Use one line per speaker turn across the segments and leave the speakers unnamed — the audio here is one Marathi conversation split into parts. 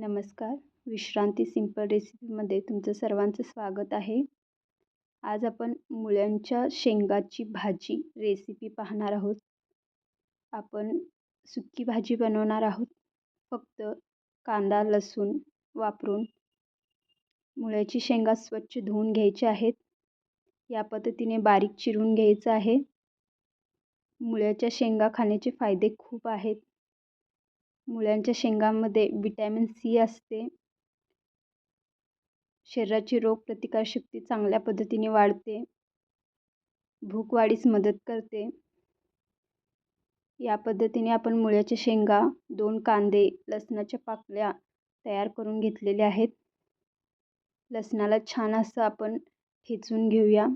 नमस्कार. विश्रांती सिंपल रेसिपीमध्ये तुमचं सर्वांचं स्वागत आहे. आज आपण मुळ्यांच्या शेंगाची भाजी रेसिपी पाहणार आहोत. आपण सुकी भाजी बनवणार आहोत. फक्त कांदा लसूण वापरून मुळ्याची शेंगा स्वच्छ धुवून घ्यायच्या आहेत. या पद्धतीने बारीक चिरून घ्यायचं आहे. मुळ्याच्या शेंगा खाण्याचे फायदे खूप आहेत. मुळ्यांच्या शेंगांमध्ये विटॅमिन सी असते. शरीराची रोगप्रतिकारशक्ती चांगल्या पद्धतीने वाढते. भूक वाढीस मदत करते. या पद्धतीने आपण मुळ्याच्या शेंगा दोन कांदे लसणाच्या पाकळ्या तयार करून घेतलेल्या आहेत. लसणाला छान असं आपण ठेचून घेऊया.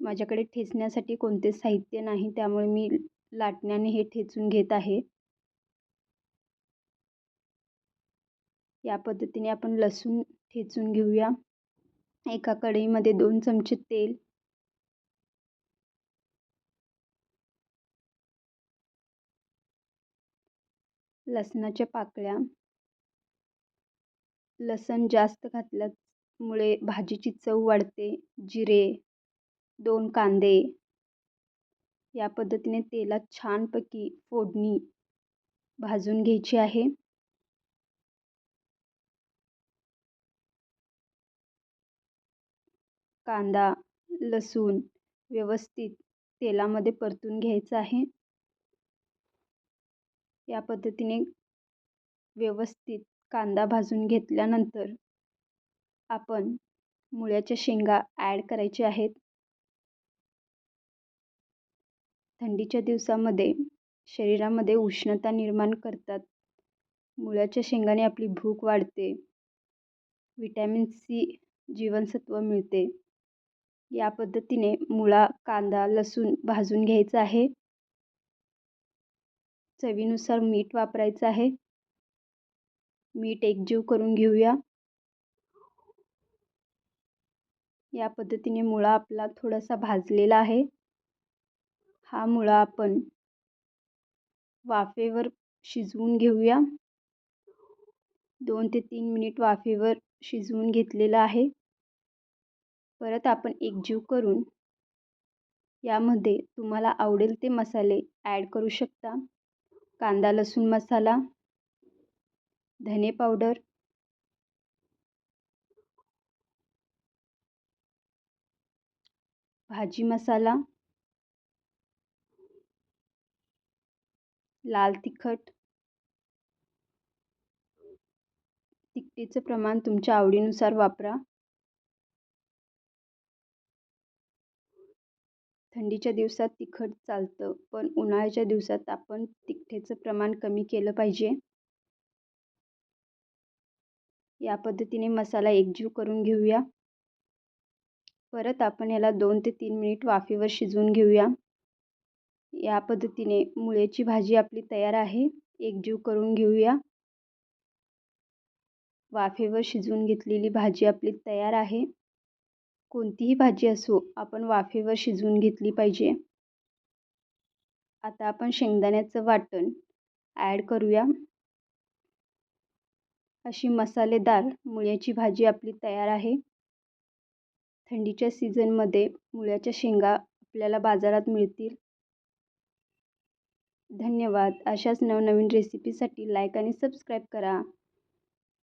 माझ्याकडे ठेचण्यासाठी कोणते साहित्य नाही त्यामुळे मी लाटण्याने हे ठेचून घेत आहे. या पद्धतीने आपण लसूण ठेचून घेऊया. एका कढईमध्ये दोन चमचे तेल. लसणाच्या पाकळ्या. लसण जास्त घातल्यामुळे भाजीची चव वाढते. जिरे दोन कांदे. या पद्धतीने तेलात छानपैकी फोडणी भाजून घ्यायची आहे. कांदा लसूण व्यवस्थित तेलामध्ये परतून घ्यायचं आहे. या पद्धतीने व्यवस्थित कांदा भाजून घेतल्यानंतर आपण मुळ्याच्या शेंगा ॲड करायच्या आहेत. थंडीच्या दिवसामध्ये शरीरामध्ये उष्णता निर्माण करतात. मुळ्याच्या शेंगाने आपली भूक वाढते. विटॅमिन सी जीवनसत्व मिळते. या पद्धतीने मुळा कांदा लसूण भाजून घ्यायचा आहे. चवीनुसार मीठ वापरायचं आहे. मीठ एकजीव करून घेऊया. या पद्धतीने मुळा आपला थोडासा भाजलेला आहे. हा मुळा आपण वाफेवर शिजवून घेऊया. दोन ते तीन मिनिट वाफेवर शिजवून घेतलेला आहे. परत आपण एकजीव करून यामध्ये तुम्हाला आवडेल ते मसाले ॲड करू शकता. कांदा लसूण मसाला धने पावडर भाजी मसाला लाल तिखट. तिखटीचं प्रमाण तुमच्या आवडीनुसार वापरा. थंडीच्या दिवसात तिखट चालतं पण उन्हाळ्याच्या दिवसात आपण तिखटेचं प्रमाण कमी केलं पाहिजे? या पद्धतीने मसाला एकजीव करून घेऊया. परत आपण याला दोन ते तीन मिनिट वाफेवर शिजवून घेऊया. या पद्धतीने मुळ्याची भाजी आपली तयार आहे एकजीव करून घेऊया. वाफेवर शिजवून घेतलेली भाजी आपली तयार आहे. कोणतीही भाजी असो आपण वाफेवर शिजवून घेतली पाहिजे. आता आपण शेंगदाण्याचं वाटण ॲड करूया. अशी मसालेदार मुळ्याची भाजी आपली तयार आहे. थंडीच्या सीझनमध्ये मुळ्याच्या शेंगा आपल्याला बाजारात मिळतील. धन्यवाद. अशाच नवनवीन रेसिपीसाठी लाईक आणि सबस्क्राईब करा.